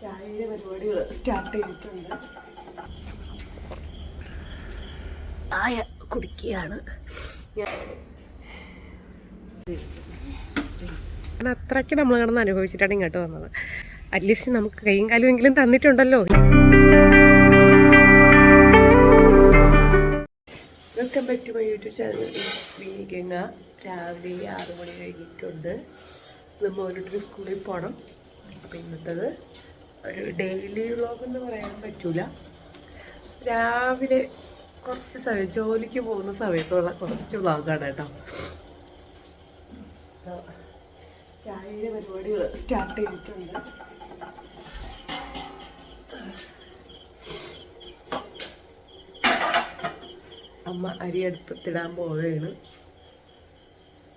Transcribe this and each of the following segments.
ചായയുടെ പരിപാടികൾ സ്റ്റാർട്ട് ചെയ്തിട്ടുണ്ട്. ആയ കുടിക്കുകയാണ്. അത്രയ്ക്ക് നമ്മൾ കിടന്ന് അനുഭവിച്ചിട്ടാണ് ഇങ്ങോട്ട് വന്നത്. അറ്റ്ലീസ്റ്റ് നമുക്ക് കൈയും കാലും എങ്കിലും തന്നിട്ടുണ്ടല്ലോ. Welcome back to my YouTube channel Ganga രാവിലെ ആറ് മണി കഴിഞ്ഞിട്ടുണ്ട്. നമ്മൾ ഓരോരുത്തർ സ്കൂളിൽ പോകണം അപ്പം ഇന്നത്തത് ഒരു ഡെയിലി വ്ളോഗ് എന്ന് പറയാൻ പറ്റൂല. രാവിലെ കുറച്ച് സമയം ജോലിക്ക് പോകുന്ന സമയത്തുള്ള കുറച്ച് വ്ളോഗാണ് കേട്ടോ. ചായയുടെ പരിപാടികൾ സ്റ്റാർട്ട് ചെയ്തിട്ടുണ്ട്. അമ്മ അരി അടുപ്പത്തിടാൻ പോവുകയാണ്.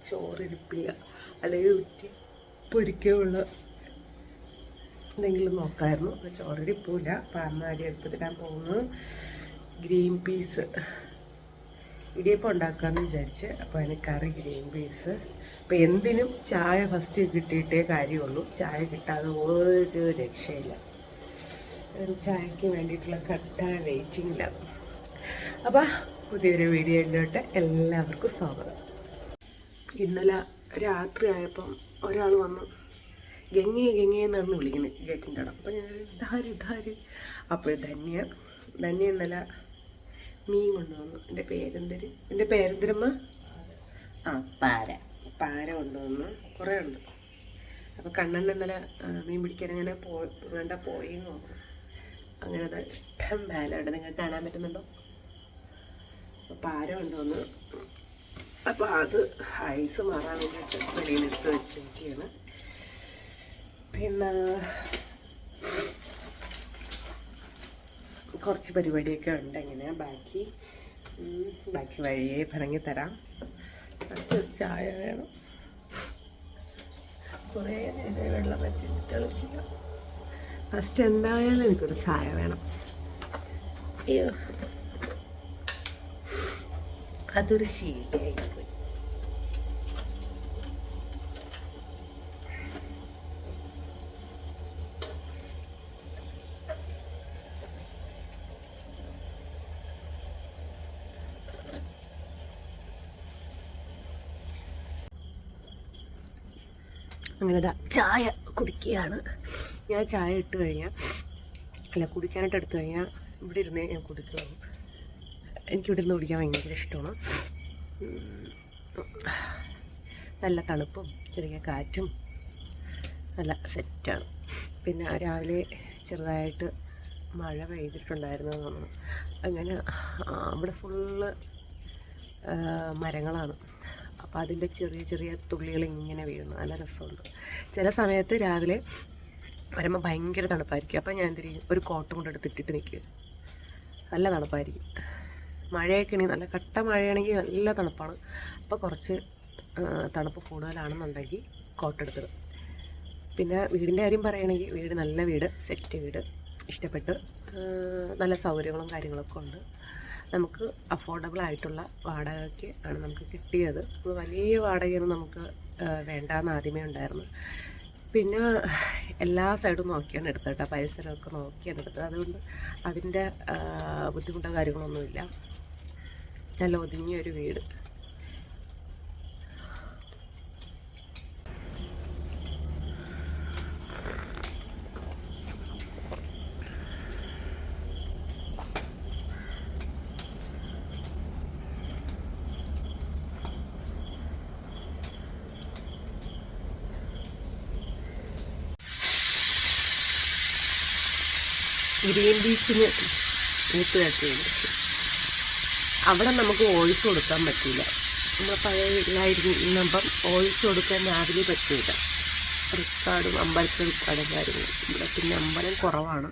ചോറിരിപ്പില്ല. അല്ലെങ്കിൽ ഉറ്റി പൊരിക്കുള്ള എന്തെങ്കിലും നോക്കായിരുന്നു. പക്ഷെ ഓൾറെഡി അമ്മ അരി അടുപ്പത്തിടാൻ പോകുന്നു. Green peas. ഇടിയപ്പം ഉണ്ടാക്കാമെന്ന് വിചാരിച്ച്. അപ്പോൾ അതിന് കറി ഗ്രീൻ പീസ്. അപ്പോൾ എന്തിനും ചായ ഫസ്റ്റ് കിട്ടിയിട്ടേ കാര്യമുള്ളൂ. ചായ കിട്ടാതെ ഒരു രക്ഷയില്ല. ചായക്ക് വേണ്ടിയിട്ടുള്ള കട്ടായ വെയിറ്റിങ്ങിലാണ് അപ്പോൾ പുതിയൊരു വീഡിയോ വീഡിയോയിലോട്ട് എല്ലാവർക്കും സ്വാഗതം. ഇന്നലെ രാത്രി ആയപ്പം ഒരാൾ വന്നു. ഗംഗയെ എന്നാണ് വിളിക്കുന്നത് ഗേറ്റിന്റെ അവിടെ അപ്പോൾ ഞാൻ ഇതാര് ഇതാര്? അപ്പോൾ ധന്യ ധന്യ ഇന്നലെ മീൻ കൊണ്ടുവന്നു. എന്റെ പേരെന്തര്? എന്റെ പേരെന്തരമ്മ? ആ പാര. പാര കൊണ്ടുവന്നു. കുറേ ഉണ്ട്. അപ്പോൾ കണ്ണൻ ഇന്നലെ മീൻ പിടിക്കാൻ അങ്ങനെ പോയി വേണ്ട പോയി നോക്കും അങ്ങനെ അത് ഇഷ്ടം വേലുണ്ട് നിങ്ങൾക്ക് കാണാൻ പറ്റുന്നുണ്ടോ? പാര കൊണ്ടുവന്നു. അപ്പോൾ അത് ഐസ് മാറാൻ വേണ്ടിയിട്ട് വെളിയിലെടുത്ത് വെച്ചിരിക്കുകയാണ്. പിന്നെ കുറച്ച് പരിപാടിയൊക്കെ ഉണ്ട് ഇങ്ങനെ. ബാക്കി ബാക്കി വഴിയെ പറഞ്ഞ് തരാം. ചായ വേണം. കുറേ നേരം വെള്ളം വെച്ചിട്ട് തെളിച്ചില്ല. ഫസ്റ്റ് എന്തായാലും എനിക്കൊരു ചായ വേണം. അയ്യോ. അതൊരു ശീലമായി പോയി അങ്ങനെ ദാ ചായ കുടിക്കുകയാണ്. ഞാൻ ചായ ഇട്ട് കഴിഞ്ഞാൽ അല്ല കുടിക്കാനായിട്ട് എടുത്തു കഴിഞ്ഞാൽ ഇവിടെ ഇരുന്നേ ഞാൻ കുടിക്കുള്ളൂ എനിക്കിവിടെ ഇരുന്ന് കുടിക്കാൻ ഭയങ്കര ഇഷ്ടമാണ്. നല്ല തണുപ്പും ചെറിയ കാറ്റും നല്ല സെറ്റാണ്. പിന്നെ രാവിലെ ചെറുതായിട്ട് മഴ പെയ്തിട്ടുണ്ടായിരുന്നു. അങ്ങനെ ഇവിടെ ഫുള്ള് മരങ്ങളാണ്. അപ്പോൾ അതിന്റെ ചെറിയ ചെറിയ തുള്ളികൾ ഇങ്ങനെ വീഴുന്നു. നല്ല രസമുണ്ട്. ചില സമയത്ത് രാവിലെ വരുമ്പോൾ ഭയങ്കര തണുപ്പായിരിക്കും. അപ്പോൾ ഞാൻ എന്തിരി ഒരു കോട്ടും കൊണ്ട് എടുത്തിട്ടിട്ട് നിൽക്കുക നല്ല തണുപ്പായിരിക്കും. മഴയൊക്കെ ഇനി നല്ല കട്ട മഴയാണെങ്കിൽ നല്ല തണുപ്പാണ്. അപ്പോൾ കുറച്ച് തണുപ്പ് കൂടുതലാണെന്നുണ്ടെങ്കിൽ കോട്ടെടുത്തിടും പിന്നെ വീടിന്റെ കാര്യം പറയുകയാണെങ്കിൽ വീട് നല്ല വീട് സെറ്റ് വീട് ഇഷ്ടപ്പെട്ട് നല്ല സൗകര്യങ്ങളും കാര്യങ്ങളൊക്കെ ഉണ്ട്. നമുക്ക് അഫോർഡബിൾ ആയിട്ടുള്ള വാടകയ്ക്ക് ആണ് നമുക്ക് കിട്ടിയത്. വലിയ വാടകയൊന്നും നമുക്ക് വേണ്ടാന്ന് ആദ്യമേ ഉണ്ടായിരുന്നു പിന്നെ എല്ലാ സൈഡും നോക്കിയാണ് എടുത്തത് കേട്ടോ. പരിസരമൊക്കെ നോക്കിയാണ് എടുത്തത്. അതുകൊണ്ട് അതിന്റെ ബുദ്ധിമുട്ടോ കാര്യങ്ങളൊന്നുമില്ല. നല്ല ഒതുങ്ങിയ ഒരു വീട് ഗ്രീൻ ബീച്ചിന് ഊത്തുകയൊക്കെയുണ്ട് അവിടെ നമുക്ക് വോയിസ് കൊടുക്കാൻ പറ്റില്ല നമ്മൾ പഴയ വീട്ടിലായിരുന്നപ്പം വോയിസ് കൊടുക്കാൻ രാവിലെ പറ്റില്ല റിക്കാർഡും അമ്പലത്തിൽ റിക്കാർഡും കാര്യങ്ങളും. ഇവിടെ പിന്നെ അമ്പലം കുറവാണ്.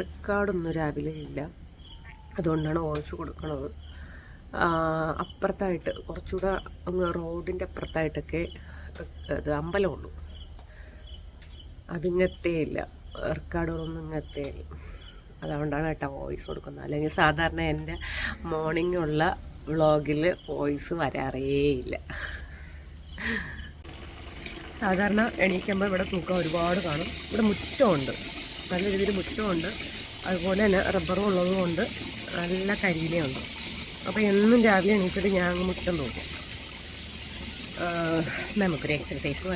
റിക്കാർഡൊന്നും രാവിലെ ഇല്ല. അതുകൊണ്ടാണ് വോയിസ് കൊടുക്കുന്നത് അപ്പുറത്തായിട്ട് കുറച്ചുകൂടെ റോഡിന്റെ അപ്പുറത്തായിട്ടൊക്കെ ഇത് അമ്പലമുള്ളൂ. അതിങ്ങത്തേ ഇല്ല. റെക്കോർഡുകളൊന്നും ഇങ്ങത്തേ ഇല്ല. അതുകൊണ്ടാണ് കേട്ടോ വോയിസ് കൊടുക്കുന്നത്. അല്ലെങ്കിൽ സാധാരണ എന്റെ മോർണിംഗ് ഉള്ള വ്ളോഗിൽ വോയിസ് വരാറേയില്ല. സാധാരണ എണീക്കുമ്പോൾ ഇവിടെ തൂക്കം ഒരുപാട് കാണും. ഇവിടെ മുറ്റമുണ്ട്. നല്ല രീതിയിൽ മുറ്റമുണ്ട്. അതുപോലെ തന്നെ റബ്ബറും ഉള്ളതുകൊണ്ട് നല്ല കരിയിലുണ്ട് അപ്പോൾ എന്നും രാവിലെ എണീച്ചിട്ട് ഞാൻ അങ്ങ് മുറ്റം നോക്കും നമുക്കൊരു എക്സസൈസും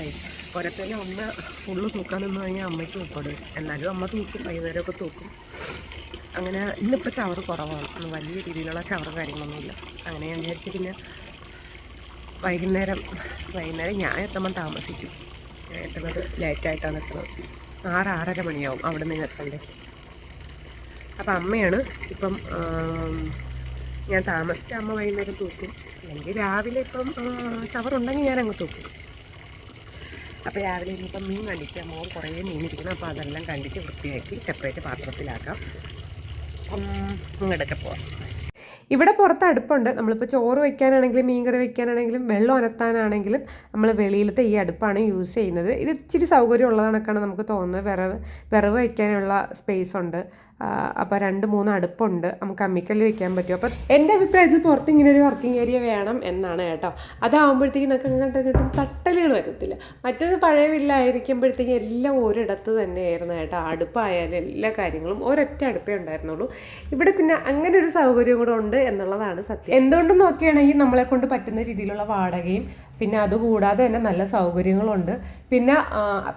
തന്നെ അമ്മ ഫുള്ള് തൂക്കാൻ നിന്ന് കഴിഞ്ഞാൽ അമ്മയ്ക്ക് ഉൾപ്പെടും എന്നാലും അമ്മ തൂക്കും വൈകുന്നേരമൊക്കെ തൂക്കും. അങ്ങനെ ഇന്നിപ്പോൾ ചവറ് കുറവാണ്. വലിയ രീതിയിലുള്ള ചവറ് കാര്യങ്ങളൊന്നുമില്ല. അങ്ങനെ ഞാൻ വിചാരിച്ച് പിന്നെ വൈകുന്നേരം വൈകുന്നേരം ഞാൻ എത്തുമ്പം താമസിക്കും. ഞാൻ എത്തുന്നത് ലേറ്റായിട്ടാണ് എത്തുന്നത്. ആറ് ആറര മണിയാവും അവിടെ നിന്ന് എത്തണ്ടേ അപ്പം അമ്മയാണ് ഇപ്പം ഞാൻ താമസിച്ച അമ്മ വൈകുന്നേരം തൂക്കും. അല്ലെങ്കിൽ രാവിലെ ഇപ്പം ചവറുണ്ടെങ്കിൽ ഞാൻ അങ്ങ് തൂക്കും. അപ്പോൾ രാവിലെ ഇനിയിപ്പം മീൻ കണ്ടിക്കാം മോൾ കുറേ മീൻ ഇരിക്കണം. അപ്പോൾ അതെല്ലാം കണ്ടിച്ച് വൃത്തിയാക്കി സെപ്പറേറ്റ് പാത്രത്തിലാക്കാം. അപ്പം അങ്ങോട്ടൊക്കെ പോവാം. ഇവിടെ പുറത്ത് അടുപ്പുണ്ട്. നമ്മളിപ്പോൾ ചോറ് വയ്ക്കാനാണെങ്കിലും മീൻകറി വയ്ക്കാനാണെങ്കിലും വെള്ളം അനത്താനാണെങ്കിലും നമ്മൾ വെളിയിലത്തെ ഈ അടുപ്പാണ് യൂസ് ചെയ്യുന്നത്. ഇത് ഇച്ചിരി സൗകര്യം ഉള്ളത് കണക്കാണ് നമുക്ക് തോന്നുന്നത്. വിറവ് വിറവ് വയ്ക്കാനുള്ള സ്പേസ് ഉണ്ട്. അപ്പോൾ രണ്ട് മൂന്ന് അടുപ്പുണ്ട്. നമുക്ക് അമ്മിക്കല്ല് വെക്കാൻ പറ്റും. അപ്പോൾ എന്റെ അഭിപ്രായത്തിൽ പുറത്ത് ഇങ്ങനെ ഒരു വർക്കിംഗ് ഏരിയ വേണം എന്നാണ് കേട്ടോ. അതാകുമ്പോഴത്തേക്കും നമുക്ക് അങ്ങോട്ട് കിട്ടും തട്ടലുകൾ വരത്തില്ല. മറ്റേത് പഴയ വില്ലായിരിക്കുമ്പോഴത്തേക്കും എല്ലാം ഒരിടത്ത് തന്നെയായിരുന്നു കേട്ടോ. അടുപ്പായാലും എല്ലാ കാര്യങ്ങളും ഒരൊറ്റ അടുപ്പേ ഉണ്ടായിരുന്നുള്ളൂ. ഇവിടെ പിന്നെ അങ്ങനെ ഒരു സൗകര്യം കൂടെ ഉണ്ട് എന്നുള്ളതാണ് സത്യം. എന്തുകൊണ്ട് നോക്കുകയാണെങ്കിൽ നമ്മളെ കൊണ്ട് പറ്റുന്ന രീതിയിലുള്ള വാടകയും പിന്നെ അതുകൂടാതെ തന്നെ നല്ല സൗകര്യങ്ങളുണ്ട്. പിന്നെ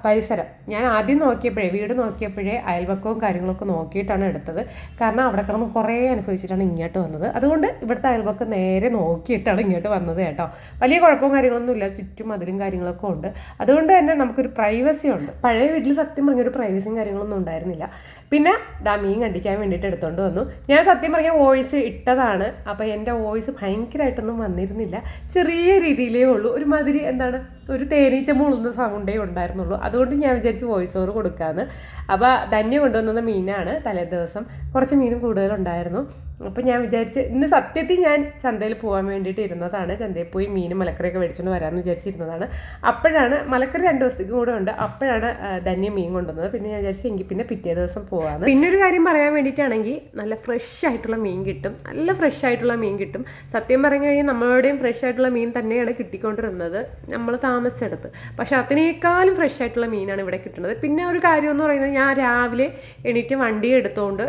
പരിസരം. ഞാൻ ആദ്യം നോക്കിയപ്പോഴേ വീട് നോക്കിയപ്പോഴേ അയൽവക്കവും കാര്യങ്ങളൊക്കെ നോക്കിയിട്ടാണ് എടുത്തത്. കാരണം അവിടെ കിടന്ന് കുറേ അനുഭവിച്ചിട്ടാണ് ഇങ്ങോട്ട് വന്നത്. അതുകൊണ്ട് ഇവിടുത്തെ അയൽവക്കം നേരെ നോക്കിയിട്ടാണ് ഇങ്ങോട്ട് വന്നത് കേട്ടോ. വലിയ കുഴപ്പവും കാര്യങ്ങളൊന്നുമില്ല ചുറ്റും അതിലും കാര്യങ്ങളൊക്കെ ഉണ്ട്. അതുകൊണ്ട് തന്നെ നമുക്കൊരു പ്രൈവസി ഉണ്ട്. പഴയ വീട്ടിൽ സത്യം പറഞ്ഞൊരു പ്രൈവസിയും കാര്യങ്ങളൊന്നും ഉണ്ടായിരുന്നില്ല. പിന്നെ ദാ മീൻ കണ്ടിക്കാൻ വേണ്ടിയിട്ട് എടുത്തോണ്ട് വന്നു. ഞാൻ സത്യം പറഞ്ഞ വോയിസ് ഇട്ടതാണ്. അപ്പോൾ എന്റെ വോയിസ് ഭയങ്കരമായിട്ടൊന്നും വന്നിരുന്നില്ല. ചെറിയ രീതിയിലേ ഉള്ളൂ. ഒരു മാതിരി എന്താണ്? ഒരു തേനീച്ച മുളുന്ന സൗണ്ടേ ഉണ്ടായിരുന്നുള്ളൂ. അതുകൊണ്ട് ഞാൻ വിചാരിച്ച് വോയിസ് ഓവർ കൊടുക്കാമെന്ന് അപ്പോൾ ധന്യ കൊണ്ടുവന്ന മീനാണ് തലേ ദിവസം കുറച്ച് മീനും കൂടുതലുണ്ടായിരുന്നു. അപ്പോൾ ഞാൻ വിചാരിച്ച് ഇന്ന് സത്യത്തിൽ ഞാൻ ചന്തയിൽ പോകാൻ വേണ്ടിയിട്ട് ഇരുന്നതാണ്. ചന്തയിൽ പോയി മീനും മലക്കറിയൊക്കെ മേടിച്ചുകൊണ്ട് വരാമെന്ന് വിചാരിച്ചിരുന്നതാണ്. അപ്പോഴാണ് മലക്കറി രണ്ട് ദിവസത്തേക്ക് കൂടെ ഉണ്ട്. അപ്പോഴാണ് ധന്യം മീൻ കൊണ്ടുവന്നത്. പിന്നെ ഞാൻ വിചാരിച്ചു എങ്കിൽ പിന്നെ പിറ്റേ ദിവസം പോകാമെന്ന് പിന്നെ ഒരു കാര്യം പറയാൻ വേണ്ടിയിട്ടാണെങ്കിൽ നല്ല ഫ്രഷ് ആയിട്ടുള്ള മീൻ കിട്ടും. നല്ല ഫ്രഷ് ആയിട്ടുള്ള മീൻ കിട്ടും. സത്യം പറഞ്ഞു കഴിഞ്ഞാൽ നമ്മളോടെയും ഫ്രഷ് ആയിട്ടുള്ള മീൻ തന്നെയാണ് കിട്ടിക്കൊണ്ടിരുന്നത് നമ്മൾ താമസിച്ചെടുത്ത്. പക്ഷേ അതിനേക്കാളും ഫ്രഷ് ആയിട്ടുള്ള മീനാണ് ഇവിടെ കിട്ടുന്നത്. പിന്നെ ഒരു കാര്യം എന്ന് പറയുന്നത് ഞാൻ രാവിലെ എണീറ്റ് വണ്ടി എടുത്തുകൊണ്ട്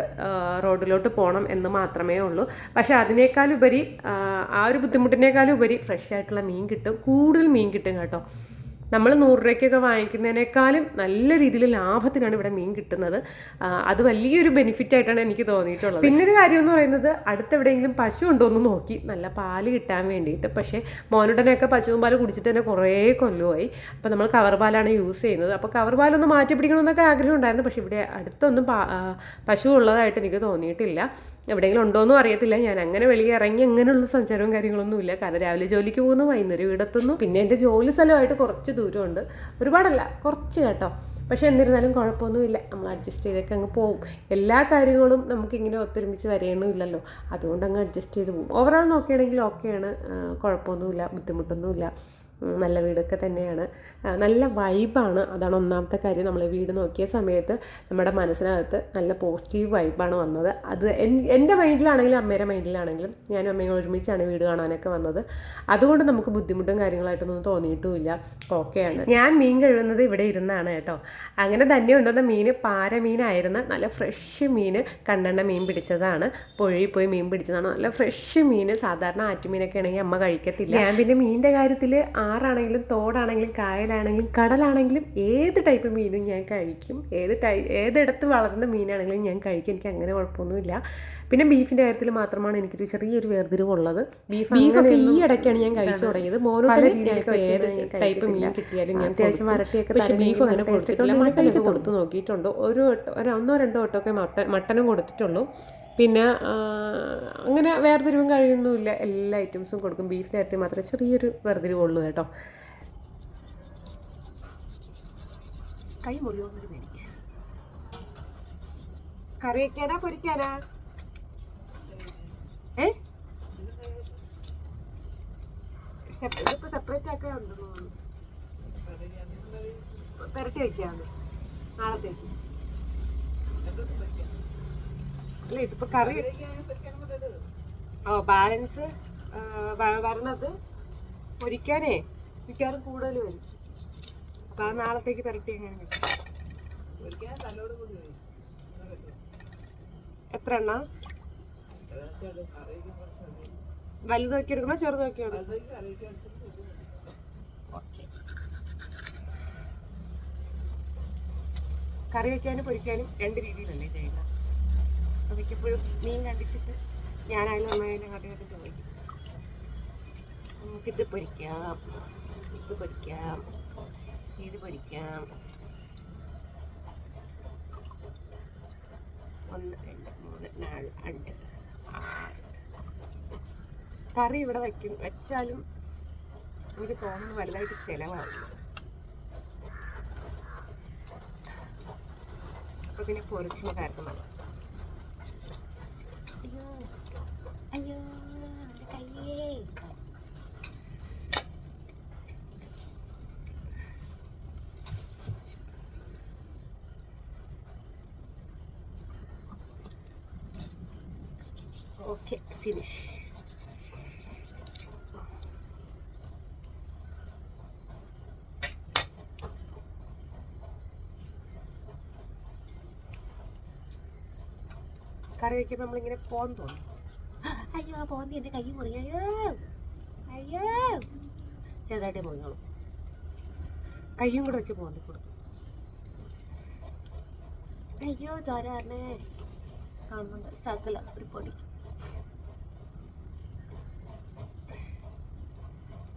റോഡിലോട്ട് പോകണം എന്ന് മാത്രമേ ഉള്ളൂ. പക്ഷേ അതിനേക്കാളുപരി ആ, ഒരു ബുദ്ധിമുട്ടിനേക്കാളും ഉപരി ഫ്രഷ് ആയിട്ടുള്ള മീൻ കിട്ടും. കൂടുതൽ മീൻ കിട്ടും കേട്ടോ. നമ്മൾ നൂറ് രൂപയ്ക്കൊക്കെ വാങ്ങിക്കുന്നതിനേക്കാളും നല്ല രീതിയിൽ ലാഭത്തിനാണ് ഇവിടെ മീൻ കിട്ടുന്നത്. അത് വലിയൊരു ബെനിഫിറ്റ് ആയിട്ടാണ് എനിക്ക് തോന്നിയിട്ടുള്ളത്. പിന്നൊരു കാര്യം എന്ന് പറയുന്നത് അടുത്തെവിടെയെങ്കിലും പശു ഉണ്ടോ എന്ന് നോക്കി. നല്ല പാൽ കിട്ടാൻ വേണ്ടിയിട്ട്. പക്ഷേ മോനുടനെയൊക്കെ പശുവും പാൽ കുടിച്ചിട്ട് തന്നെ കുറേ കൊല്ലമായി. അപ്പോൾ നമ്മൾ കവർ പാലാണ് യൂസ് ചെയ്യുന്നത്. അപ്പോൾ കവർ പാലൊന്ന് മാറ്റി പിടിക്കണമെന്നൊക്കെ ആഗ്രഹം ഉണ്ടായിരുന്നു. പക്ഷേ ഇവിടെ അടുത്തൊന്നും പശു ഉള്ളതായിട്ട് എനിക്ക് തോന്നിയിട്ടില്ല. എവിടെയെങ്കിലും ഉണ്ടോയെന്നും അറിയത്തില്ല. ഞാൻ അങ്ങനെ വെളിയിൽ ഇറങ്ങി അങ്ങനെയുള്ള സഞ്ചാരവും കാര്യങ്ങളൊന്നും ഇല്ല. കാരണം രാവിലെ ജോലിക്ക് പോകുന്നു വൈകുന്നേരം വീടെത്തുന്നു പിന്നെ എന്റെ ജോലി സ്ഥലമായിട്ട് കുറച്ച് ദൂരമുണ്ട്. ഒരുപാടല്ല കുറച്ച് കേട്ടോ. പക്ഷേ എന്നിരുന്നാലും കുഴപ്പമൊന്നുമില്ല. നമ്മൾ അഡ്ജസ്റ്റ് ചെയ്തൊക്കെ അങ്ങ് പോകും. എല്ലാ കാര്യങ്ങളും നമുക്കിങ്ങനെ ഒത്തൊരുമിച്ച് വരെയൊന്നുമില്ലല്ലോ അതുകൊണ്ട് അങ്ങ് അഡ്ജസ്റ്റ് ചെയ്ത് പോകും. ഓവറോൾ നോക്കുകയാണെങ്കിൽ ഓക്കെയാണ് കുഴപ്പമൊന്നുമില്ല. ബുദ്ധിമുട്ടൊന്നുമില്ല. നല്ല വീടൊക്കെ തന്നെയാണ്. നല്ല വൈബാണ്. അതാണ് ഒന്നാമത്തെ കാര്യം. നമ്മൾ വീട് നോക്കിയ സമയത്ത് നമ്മുടെ മനസ്സിനകത്ത് നല്ല പോസിറ്റീവ് വൈബാണ് വന്നത്. അത് എൻ- എന്റെ മൈൻഡിലാണെങ്കിലും അമ്മയുടെ മൈൻഡിലാണെങ്കിലും ഞാനും അമ്മയും ഒരുമിച്ചാണ് വീട് കാണാനൊക്കെ വന്നത്. അതുകൊണ്ട് നമുക്ക് ബുദ്ധിമുട്ടും കാര്യങ്ങളായിട്ടൊന്നും തോന്നിയിട്ടുമില്ല. ഓക്കെയാണ്. ഞാൻ മീൻ കഴുകുന്നത് ഇവിടെ ഇരുന്നാണ് കേട്ടോ. അങ്ങനെ തന്നെ ഉണ്ടെന്ന മീൻ പാരമീനായിരുന്നു നല്ല ഫ്രഷ് മീൻ കണ്ണെണ്ണ മീൻ പിടിച്ചതാണ്. പുഴയിൽ പോയി മീൻ പിടിച്ചതാണ്. നല്ല ഫ്രഷ് മീൻ. സാധാരണ ആറ്റുമീനൊക്കെ ആണെങ്കിൽ അമ്മ കഴിക്കത്തില്ല. ഞാൻ പിന്നെ മീനിന്റെ കാര്യത്തിൽ ആറാണെങ്കിലും തോടാണെങ്കിലും കായലാണെങ്കിലും കടലാണെങ്കിലും ഏത് ടൈപ്പ് മീനും ഞാൻ കഴിക്കും. ഏത് ടൈ ഏതിടത്ത് വളർന്ന മീനാണെങ്കിലും ഞാൻ കഴിക്കും. എനിക്ക് അങ്ങനെ കുഴപ്പമൊന്നുമില്ല. പിന്നെ ബീഫിന്റെ കാര്യത്തിൽ മാത്രമാണ് എനിക്കൊരു ചെറിയൊരു വേർതിരിവുള്ളത്. ബീഫ് ബീഫൊക്കെ ഈ ഇടയ്ക്കാണ് ഞാൻ കഴിച്ചു തുടങ്ങിയത്. മോനോട്ട് ഏത് ടൈപ്പ് മീൻ കിട്ടിയാലും ഞാൻ അത്യാവശ്യം വരട്ടിയൊക്കെ പക്ഷേ ബീഫ് അങ്ങനെ കൊടുത്തിട്ടില്ല. മട്ടനൊക്കെ കൊടുത്ത് നോക്കിയിട്ടുണ്ട് ഒരു ഒരു ഒന്നോ രണ്ടോ വട്ടമൊക്കെ മട്ടൻ മട്ടനും കൊടുത്തിട്ടുള്ളൂ. പിന്നെ അങ്ങനെ വേർതിരിവും കഴിയൊന്നുമില്ല. എല്ലാ ഐറ്റംസും കൊടുക്കും. ബീഫ് നേരത്തെ മാത്രമേ ചെറിയൊരു വേർതിരിവുള്ളൂ കേട്ടോ. കൈ കറി വയ്ക്കാനാ പൊരിക്കാനാ? ഏ? സെപ്പറേറ്റ് ആക്കാൻ ഉണ്ടെന്ന് പെരട്ടി വെക്കാന്ന്. നാളത്തേക്ക്. അല്ല ഇതിപ്പോ കറി ഓ ബാലൻസ് വരണത് പൊരിക്കാനേ മിക്കവാറും കൂടുതൽ വരും. അപ്പൊ ആ നാളത്തേക്ക് പെരട്ടി എങ്ങനെ എത്ര എണ്ണ? വലുത് നോക്കി എടുക്കണോ ചെറുത് നോക്കി കറി വയ്ക്കാനും പൊരിക്കാനും രണ്ട് രീതിയിലല്ലേ ചെയ്യുന്നത് മിക്കപ്പോഴും മീൻ കണ്ടിച്ചിട്ട് ഞാനായാലും അമ്മയായാലും കട്ടി ചോദിക്കും നമുക്കിത് പൊരിക്കാം. ഇത് പൊരിക്കാം. ഇത് പൊരിക്കാം. ഒന്ന് രണ്ട് മൂന്ന് നാല് അഞ്ച് കറി ഇവിടെ വയ്ക്കും. വെച്ചാലും എനിക്ക് തോന്നുന്നു വലുതായിട്ട് ചിലവാകും അപ്പൊ പിന്നെ പൊരിക്കുന്ന കാര്യത്തിൽ മതി അയ്യോ അയ്യോ കയ്യേ. ഓക്കെ ഫിനിഷ് കറി വയ്ക്കുമ്പോൾ നമ്മളിങ്ങനെ പോകാൻ തോന്നും. അയ്യോ പോന്തി എന്റെ കൈ മുറി അയ്യോ. അയ്യോ. ചെറുതായിട്ട് മുറിഞ്ഞോളൂ കയ്യും കൂടെ വെച്ച് പോന്തി കൊടുക്കും അയ്യോ ചോരാറിനെ കാണുന്നുണ്ട്. സകല ഒരു പൊടി.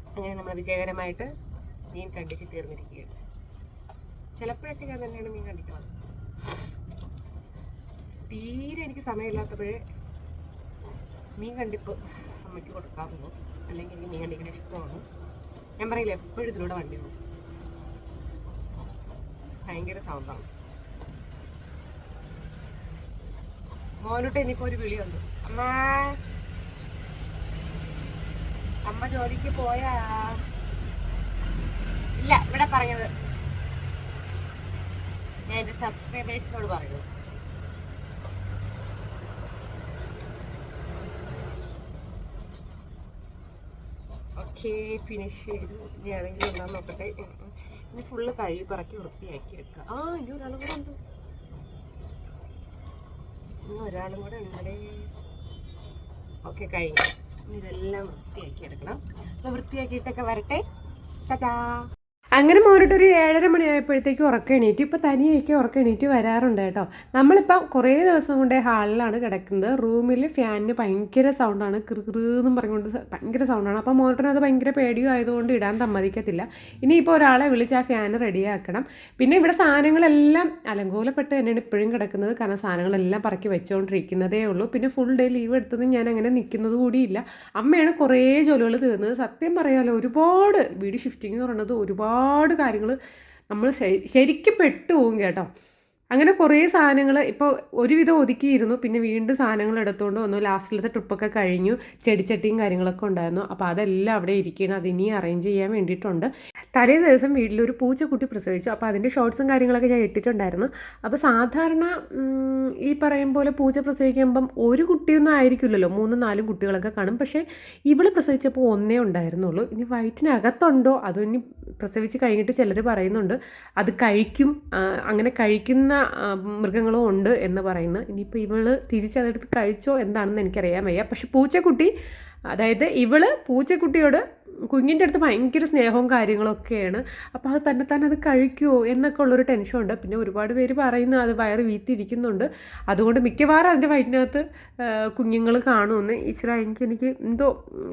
അങ്ങനെ നമ്മൾ വിജയകരമായിട്ട് മീൻ കണ്ടിച്ച് തീർന്നിരിക്കുകയാണ്. ചിലപ്പോഴൊക്കെ ഞാൻ തന്നെയാണ് മീൻ കണ്ടിക്കുന്നത് തീരെ എനിക്ക് സമയമില്ലാത്തപ്പോഴേ മീൻ കണ്ടിപ്പ് അമ്മയ്ക്ക് കൊടുക്കാറുള്ളൂ. അല്ലെങ്കിൽ എനിക്ക് മീൻ കണ്ടിക്കുന്ന ഇഷ്ടമാണ്. ഞാൻ പറയില്ല എപ്പോഴും ഇതിലൂടെ വണ്ടി പോകും ഭയങ്കര സൗണ്ടാണ് മോനോട്ട് ഇനിയിപ്പോ ഒരു വിളി വന്നു. അമ്മ. അമ്മ ജോലിക്ക് പോയാ? ഇല്ല ഇവിടെ പറഞ്ഞത്. ഞാൻ എന്റെ സബ്സ്ക്രൈബേഴ്സിനോട് പറഞ്ഞത് ഓക്കെ ഫിനിഷ് ചെയ്തു ഇനി ആണെങ്കിൽ ഉണ്ടാന്ന് നോക്കട്ടെ. ഇനി ഫുള്ള് കഴുകി പറക്കി വൃത്തിയാക്കി എടുക്കുക ആ ഇനി ഒരാളും കൂടെ ഉണ്ട്. ഇനി ഒരാളും കൂടെ ഉണ്ടേ ഓക്കെ കഴിഞ്ഞു. ഇതെല്ലാം വൃത്തിയാക്കി എടുക്കണം. അപ്പോൾ വൃത്തിയാക്കിയിട്ടൊക്കെ വരട്ടെ. ടാറ്റാ അങ്ങനെ മോനോട്ട് ഏഴര മണിയായപ്പോഴത്തേക്ക് ഉറക്കം എണീറ്റ് ഇപ്പോൾ തനിയൊക്കെ ഉറക്കം എണീറ്റ് വരാറുണ്ട് കേട്ടോ. നമ്മളിപ്പം കുറേ ദിവസം കൊണ്ട് ഹാളിലാണ് കിടക്കുന്നത്. റൂമിൽ ഫാനിന് ഭയങ്കര സൗണ്ടാണ് കൃകൃന്നും പറഞ്ഞുകൊണ്ട് ഭയങ്കര സൗണ്ടാണ് അപ്പോൾ മോട്ടറിന് അത് ഭയങ്കര പേടിയും ആയതുകൊണ്ട് ഇടാൻ സമ്മതിക്കത്തില്ല. ഇനിയിപ്പോൾ ഒരാളെ വിളിച്ച് ആ ഫാൻ റെഡിയാക്കണം. പിന്നെ ഇവിടെ സാധനങ്ങളെല്ലാം അലങ്കോലപ്പെട്ട് തന്നെയാണ് ഇപ്പോഴും കിടക്കുന്നത്. കാരണം സാധനങ്ങളെല്ലാം പറക്കി വെച്ചുകൊണ്ടിരിക്കുന്നതേ ഉള്ളൂ. പിന്നെ ഫുൾ ഡേ ലീവ് എടുത്തത് ഞാൻ അങ്ങനെ നിൽക്കുന്നത് കൂടിയില്ല. അമ്മയാണ് കുറേ ജോലികൾ തീർന്നത്. സത്യം പറയാമല്ലോ ഒരുപാട് വീട് ഷിഫ്റ്റിംഗ് എന്ന് പറയുന്നത് ഒരുപാട് കാര്യങ്ങൾ നമ്മൾ ശരിക്കും പെട്ടുപോകും കേട്ടോ. അങ്ങനെ കുറേ സാധനങ്ങൾ ഇപ്പോൾ ഒരുവിധം ഒതുക്കിയിരുന്നു. പിന്നെ വീണ്ടും സാധനങ്ങൾ എടുത്തുകൊണ്ട് വന്നു. ലാസ്റ്റിലത്തെ ട്രിപ്പൊക്കെ കഴിഞ്ഞു. ചെടിച്ചട്ടിയും കാര്യങ്ങളൊക്കെ ഉണ്ടായിരുന്നു. അപ്പോൾ അതെല്ലാം അവിടെ ഇരിക്കുകയാണ്. അത് ഇനി അറേഞ്ച് ചെയ്യാൻ വേണ്ടിയിട്ടുണ്ട്. തലേ ദിവസം വീട്ടിലൊരു പൂച്ചക്കുട്ടി പ്രസവിച്ചു. അപ്പോൾ അതിന്റെ ഷോർട്സും കാര്യങ്ങളൊക്കെ ഞാൻ ഇട്ടിട്ടുണ്ടായിരുന്നു. അപ്പോൾ സാധാരണ ഈ പറയും പോലെ പൂച്ച പ്രസവിക്കുമ്പം ഒരു കുട്ടിയൊന്നും ആയിരിക്കില്ലല്ലോ. മൂന്നും നാലും കുട്ടികളൊക്കെ കാണും. പക്ഷേ ഇവൾ പ്രസവിച്ചപ്പോൾ ഒന്നേ ഉണ്ടായിരുന്നുള്ളൂ. ഇനി വയറ്റിനകത്തുണ്ടോ? അതോ ഇനി പ്രസവിച്ച് കഴിഞ്ഞിട്ട് ചിലർ പറയുന്നുണ്ട്. അത് കഴിക്കും. അങ്ങനെ കഴിക്കുന്ന മൃഗങ്ങളും ഉണ്ട് എന്ന് പറയുന്നു ഇനിയിപ്പോൾ ഇവൾ തിരിച്ചതെടുത്ത് കഴിച്ചോ എന്താണെന്ന് എനിക്കറിയാൻ വയ്യ. പക്ഷെ പൂച്ചക്കുട്ടി അതായത് ഇവൾ പൂച്ചക്കുട്ടിയോട് കുഞ്ഞിന്റെ അടുത്ത് ഭയങ്കര സ്നേഹവും കാര്യങ്ങളൊക്കെയാണ് അപ്പോൾ അത് തന്നെ തന്നെ അത് കഴിക്കുമോ എന്നൊക്കെ ഉള്ളൊരു ടെൻഷനുണ്ട് പിന്നെ ഒരുപാട് പേര് പറയുന്നു അത് വയറ് വീത്തിരിക്കുന്നുണ്ട്. അതുകൊണ്ട് മിക്കവാറും അതിന്റെ വയറ്റിനകത്ത് കുഞ്ഞുങ്ങൾ കാണുമെന്ന്. ഈശ്വര എനിക്ക് എനിക്ക് എന്തോ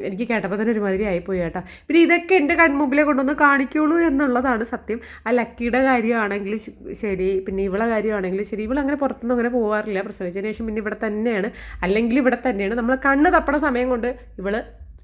എനിക്ക് കേട്ടപ്പോൾ തന്നെ ഒരുമാതിരി ആയിപ്പോയി കേട്ടോ. പിന്നെ ഇതൊക്കെ എന്റെ കൺമുമ്പിലെ കൊണ്ടൊന്ന് കാണിക്കുള്ളൂ എന്നുള്ളതാണ് സത്യം. ആ ലക്കിയുടെ കാര്യമാണെങ്കിലും ശരി പിന്നെ ഇവളെ കാര്യമാണെങ്കിലും ശരി. ഇവളങ്ങനെ പുറത്തുനിന്ന് അങ്ങനെ പോകാറില്ല പ്രസവിച്ചതിന് ശേഷം പിന്നെ ഇവിടെ തന്നെയാണ്. അല്ലെങ്കിൽ ഇവിടെ തന്നെയാണ്. നമ്മൾ കണ്ണ് തപ്പണ സമയം കൊണ്ട് ഇവൾ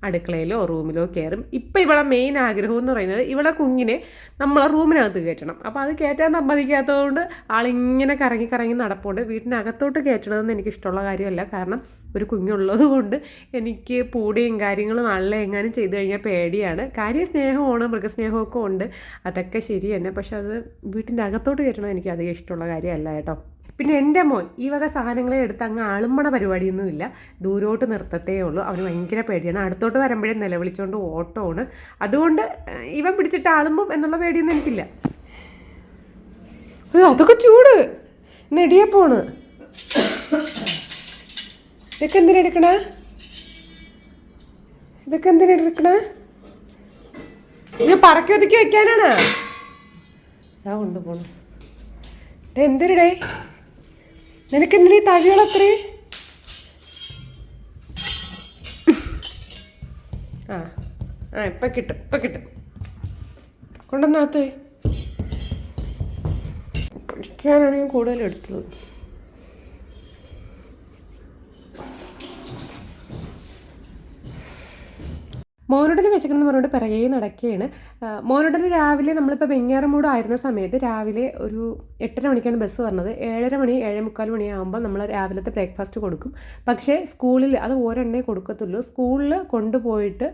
അടുക്കളയിലോ റൂമിലോ കയറും. ഇപ്പം ഇവളെ മെയിൻ ആഗ്രഹം എന്ന് പറയുന്നത് ഇവളെ കുഞ്ഞിനെ നമ്മളെ റൂമിനകത്ത് കയറ്റണം. അപ്പോൾ അത് കയറ്റാൻ സമ്മതിക്കാത്തതുകൊണ്ട് ആളിങ്ങനെ കറങ്ങി കറങ്ങി നടപ്പുണ്ട്. വീട്ടിനകത്തോട്ട് കയറ്റണമെന്ന് എനിക്ക് ഇഷ്ടമുള്ള കാര്യമല്ല. കാരണം ഒരു കുഞ്ഞുള്ളത് കൊണ്ട് എനിക്ക് പൂടിയും കാര്യങ്ങളും നല്ല എങ്ങാനും ചെയ്തു കഴിഞ്ഞാൽ പേടിയാണ്. കാര്യ സ്നേഹമാണ് മൃഗസ്നേഹമൊക്കെ ഉണ്ട്. അതൊക്കെ ശരി തന്നെ പക്ഷെ അത് വീട്ടിന്റെ അകത്തോട്ട് കയറ്റണം എനിക്ക് അധികം ഇഷ്ടമുള്ള കാര്യമല്ല കേട്ടോ. പിന്നെ എന്റെ മോൻ ഈ വക സാധനങ്ങളെ എടുത്ത് അങ്ങ് ആളുമ്പണ പരിപാടിയൊന്നുമില്ല. ദൂരോട്ട് നിർത്തത്തേ ഉള്ളൂ. അവന് ഭയങ്കര പേടിയാണ്. അടുത്തോട്ട് വരുമ്പോഴേ നിലവിളിച്ചുകൊണ്ട് ഓട്ടോ ആണ് അതുകൊണ്ട് ഇവൻ പിടിച്ചിട്ട് ആളുമ്പം എന്നുള്ള പേടിയൊന്നും എനിക്കില്ല. അതൊക്കെ ചൂട്. നെടിയപ്പോണ് ഇതൊക്കെ എന്തിനാ എടുക്കണ? ഇതൊക്കെ എന്തിനാ എടുക്കണ? ഇത് പറക്കി ഒതുക്കി വെക്കാനാണ്? ഞാൻ കൊണ്ടുപോണു. എന്തിനടേ? നിനക്ക് ഈ തവികളത്രേ ആ ആ ഇപ്പം കിട്ടും ഇപ്പം കിട്ടും. കൊണ്ടുവന്നാത്തേ. പഠിക്കാനാണ് ഞാൻ കൂടുതലും എടുത്തത്. മോനോടന് വിശക്കണം പറഞ്ഞുകൊണ്ട് പിറകെ നടക്കുകയാണ്. മോനോടന് രാവിലെ നമ്മളിപ്പോൾ വെങ്ങാറമൂട് ആയിരുന്ന സമയത്ത് രാവിലെ ഒരു എട്ടര മണിക്കാണ് ബസ് വന്നത്. ഏഴര മണി ഏഴേ മുക്കാൽ മണിയാകുമ്പോൾ നമ്മൾ രാവിലത്തെ ബ്രേക്ക്ഫാസ്റ്റ് കൊടുക്കും. പക്ഷേ സ്കൂളിൽ അത് ഒരെണ്ണേ കൊടുക്കത്തുള്ളൂ. സ്കൂളിൽ കൊണ്ടുപോയിട്ട്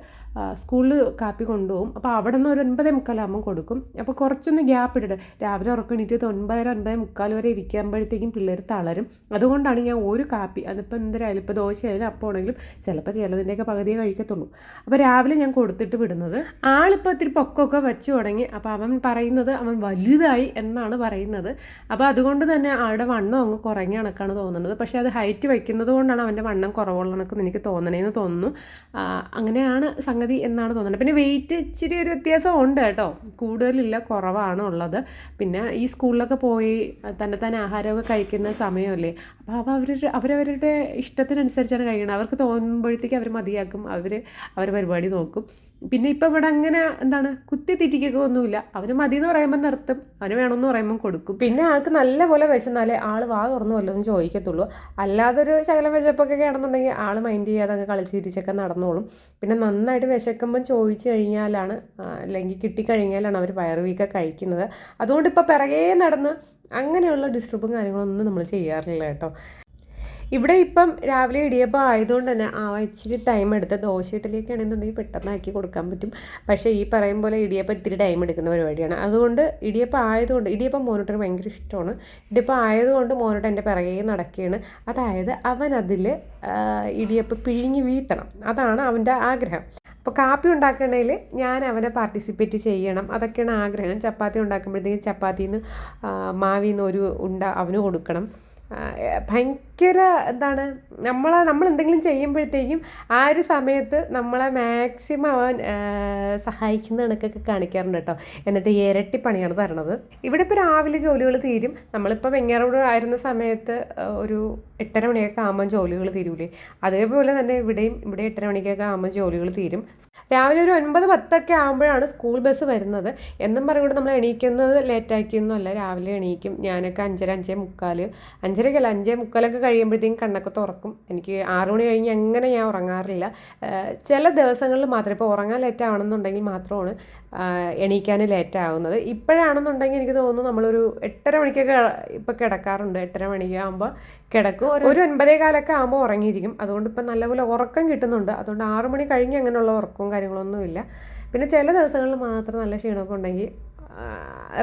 സ്കൂളിൽ കാപ്പി കൊണ്ടുപോകും. അപ്പോൾ അവിടെ നിന്ന് ഒരു ഒൻപതേ മുക്കാലാകുമ്പോൾ കൊടുക്കും. അപ്പോൾ കുറച്ചൊന്ന് ഗ്യാപ്പ് ഇട്ടിട്ട് രാവിലെ ഉറക്കം എണീറ്റ് ഒൻപതര ഒൻപതേ മുക്കാൽ വരെ ഇരിക്കുമ്പോഴത്തേക്കും പിള്ളേർ തളരും. അതുകൊണ്ടാണ് ഞാൻ ഒരു കാപ്പി അതിപ്പോൾ എന്തായാലും ഇപ്പോൾ ദോശയായാലും അപ്പോൾ ആണെങ്കിലും ചിലപ്പോൾ ചിലതിന്റെയൊക്കെ പകുതിയെ കഴിക്കത്തുള്ളൂ. അപ്പോൾ രാവിലെ ഞാൻ കൊടുത്തിട്ട് വിടുന്നത്. ആളിപ്പോൾ ഇത്തിരി പൊക്കമൊക്കെ വെച്ചു തുടങ്ങി. അപ്പോൾ അവൻ പറയുന്നത് അവൻ വലുതായി എന്നാണ് പറയുന്നത്. അപ്പോൾ അതുകൊണ്ട് തന്നെ ആളുടെ വണ്ണം അങ്ങ് കുറഞ്ഞ കണക്കാണ് തോന്നുന്നത്. പക്ഷേ അത് ഹൈറ്റ് വയ്ക്കുന്നത് കൊണ്ടാണ് അവന്റെ വണ്ണം കുറവുള്ള കണക്കെന്ന് എനിക്ക് തോന്നണേന്ന് തോന്നുന്നു. അങ്ങനെയാണ് സംഗതി എന്നാണ് തോന്നുന്നത്. പിന്നെ വെയിറ്റ് ഇച്ചിരി ഒരു വ്യത്യാസം ഉണ്ട് കേട്ടോ. കൂടുതലില്ല കുറവാണ് ഉള്ളത്. പിന്നെ ഈ സ്കൂളിലൊക്കെ പോയി തന്നെ തന്നെ ആഹാരമൊക്കെ കഴിക്കുന്ന സമയമല്ലേ. അപ്പോൾ അവ അവർ അവരവരുടെ ഇഷ്ടത്തിനനുസരിച്ചാണ് കഴിക്കുന്നത് അവർക്ക് തോന്നുമ്പോഴത്തേക്ക് അവർ മതിയാക്കും. അവർ അവർ പരിപാടി നോക്കും. പിന്നെ ഇപ്പം ഇവിടെ അങ്ങനെ എന്താണ് കുത്തി തിറ്റിക്കൊക്കെ ഒന്നുമില്ല. അവന് മതി എന്ന് പറയുമ്പോൾ നിർത്തും. അവന് വേണമെന്ന് പറയുമ്പോൾ കൊടുക്കും. പിന്നെ ആൾക്ക് നല്ല പോലെ വിശന്നാലേ ആൾ വാ തുറന്നു വല്ലതും ചോദിക്കത്തുള്ളൂ. അല്ലാതെ ഒരു ശകലം വിശപ്പൊക്കെ ആണെന്നുണ്ടെങ്കിൽ ആൾ മൈൻഡ് ചെയ്യാതെ അങ്ങ് കളിച്ചിരിച്ചൊക്കെ നടന്നോളും. പിന്നെ നന്നായിട്ട് വിശക്കുമ്പം ചോദിച്ചു കഴിഞ്ഞാലാണ് അല്ലെങ്കിൽ കിട്ടിക്കഴിഞ്ഞാലാണ് അവർ പയറുവീക്ക വീക്ക കഴിക്കുന്നത്. അതുകൊണ്ട് ഇപ്പോൾ പിറകേ നടന്ന് അങ്ങനെയുള്ള ഡിസ്റ്റർബും കാര്യങ്ങളൊന്നും നമ്മൾ ചെയ്യാറില്ല കേട്ടോ. ഇവിടെ ഇപ്പം രാവിലെ ഇടിയപ്പം ആയതുകൊണ്ട് തന്നെ ആ ഇച്ചിരി ടൈം എടുത്ത് ദോശ ഇഡലിയൊക്കെ ആണെന്നുണ്ടെങ്കിൽ പെട്ടെന്ന് ആക്കി കൊടുക്കാൻ പറ്റും. പക്ഷേ ഈ പറയും പോലെ ഇടിയപ്പം ഇത്തിരി ടൈം എടുക്കുന്ന പരിപാടിയാണ്. അതുകൊണ്ട് ഇടിയപ്പം ആയതുകൊണ്ട് ഇടിയപ്പം മോനോട്ടിന് ഭയങ്കര ഇഷ്ടമാണ്. ഇടിയപ്പം ആയതുകൊണ്ട് മോനോട്ട് എന്റെ പിറകെ നടക്കുകയാണ്. അതായത് അവൻ അതിൽ ഇടിയപ്പം പിഴിഞ്ഞ് വീഴ്ത്തണം അതാണ് അവന്റെ ആഗ്രഹം. അപ്പോൾ കാപ്പി ഉണ്ടാക്കണതിൽ ഞാൻ അവനെ പാർട്ടിസിപ്പേറ്റ് ചെയ്യണം. അതൊക്കെയാണ് ആഗ്രഹം. ചപ്പാത്തി ഉണ്ടാക്കുമ്പോഴത്തേക്കും മാവിൽ നിന്ന് ഒരു ഉണ്ട അവന് കൊടുക്കണം. ആ, ഭയങ്കര എന്താണ് നമ്മളെ നമ്മൾ എന്തെങ്കിലും ചെയ്യുമ്പോഴത്തേക്കും ആ ഒരു സമയത്ത് നമ്മളെ മാക്സിമം അവൻ സഹായിക്കുന്ന കണക്കൊക്കെ കാണിക്കാറുണ്ട് കേട്ടോ. എന്നിട്ട് ഇരട്ടി പണിയാണ് തരണത്. ഇവിടെ ഇപ്പോൾ രാവിലെ ജോലികൾ തീരും. നമ്മളിപ്പോൾ വെങ്ങാറോട് ആയിരുന്ന സമയത്ത് ഒരു എട്ടര മണിയൊക്കെ ആകുമ്പോൾ ജോലികൾ തീരൂലേ. അതേപോലെ തന്നെ ഇവിടെയും ഇവിടെ എട്ടര മണിക്കൊക്കെ ആകുമ്പോൾ ജോലികൾ തീരും. രാവിലെ ഒരു ഒൻപത് പത്തൊക്കെ ആകുമ്പോഴാണ് സ്കൂൾ ബസ് വരുന്നത്. എന്നും പറഞ്ഞുകൊണ്ട് നമ്മൾ എണീക്കുന്നത് ലേറ്റാക്കിയൊന്നുമല്ല രാവിലെ എണീക്കും. ഞാനൊക്കെ അഞ്ചര അഞ്ചേ മുക്കാൽ അഞ്ചരക്കല്ല അഞ്ചേ മുക്കാലൊക്കെ കഴിയുമ്പോഴത്തേക്കും കണ്ണൊക്കെ തുറക്കും. എനിക്ക് ആറു മണി കഴിഞ്ഞ് അങ്ങനെ ഞാൻ ഉറങ്ങാറില്ല. ചില ദിവസങ്ങളിൽ മാത്രം ഇപ്പോൾ ഉറങ്ങാൻ ലേറ്റ് ആവണമെന്നുണ്ടെങ്കിൽ മാത്രമാണ് എണീക്കാൻ ലേറ്റ് ആവുന്നത്. ഇപ്പോഴാണെന്നുണ്ടെങ്കിൽ എനിക്ക് തോന്നുന്നു നമ്മളൊരു എട്ടര മണിക്കൊക്കെ ഇപ്പോൾ കിടക്കാറുണ്ട്. എട്ടര മണിയാകുമ്പോൾ കിടക്കും. ഒരു ഒരു ഒൻപതേ കാലൊക്കെ ആകുമ്പോൾ ഉറങ്ങിയിരിക്കും. അതുകൊണ്ട് ഇപ്പം നല്ലപോലെ ഉറക്കം കിട്ടുന്നുണ്ട്. അതുകൊണ്ട് ആറു മണി കഴിഞ്ഞ് അങ്ങനെയുള്ള ഉറക്കവും കാര്യങ്ങളൊന്നുമില്ല. പിന്നെ ചില ദിവസങ്ങളിൽ മാത്രം നല്ല ക്ഷീണമൊക്കെ ഉണ്ടെങ്കിൽ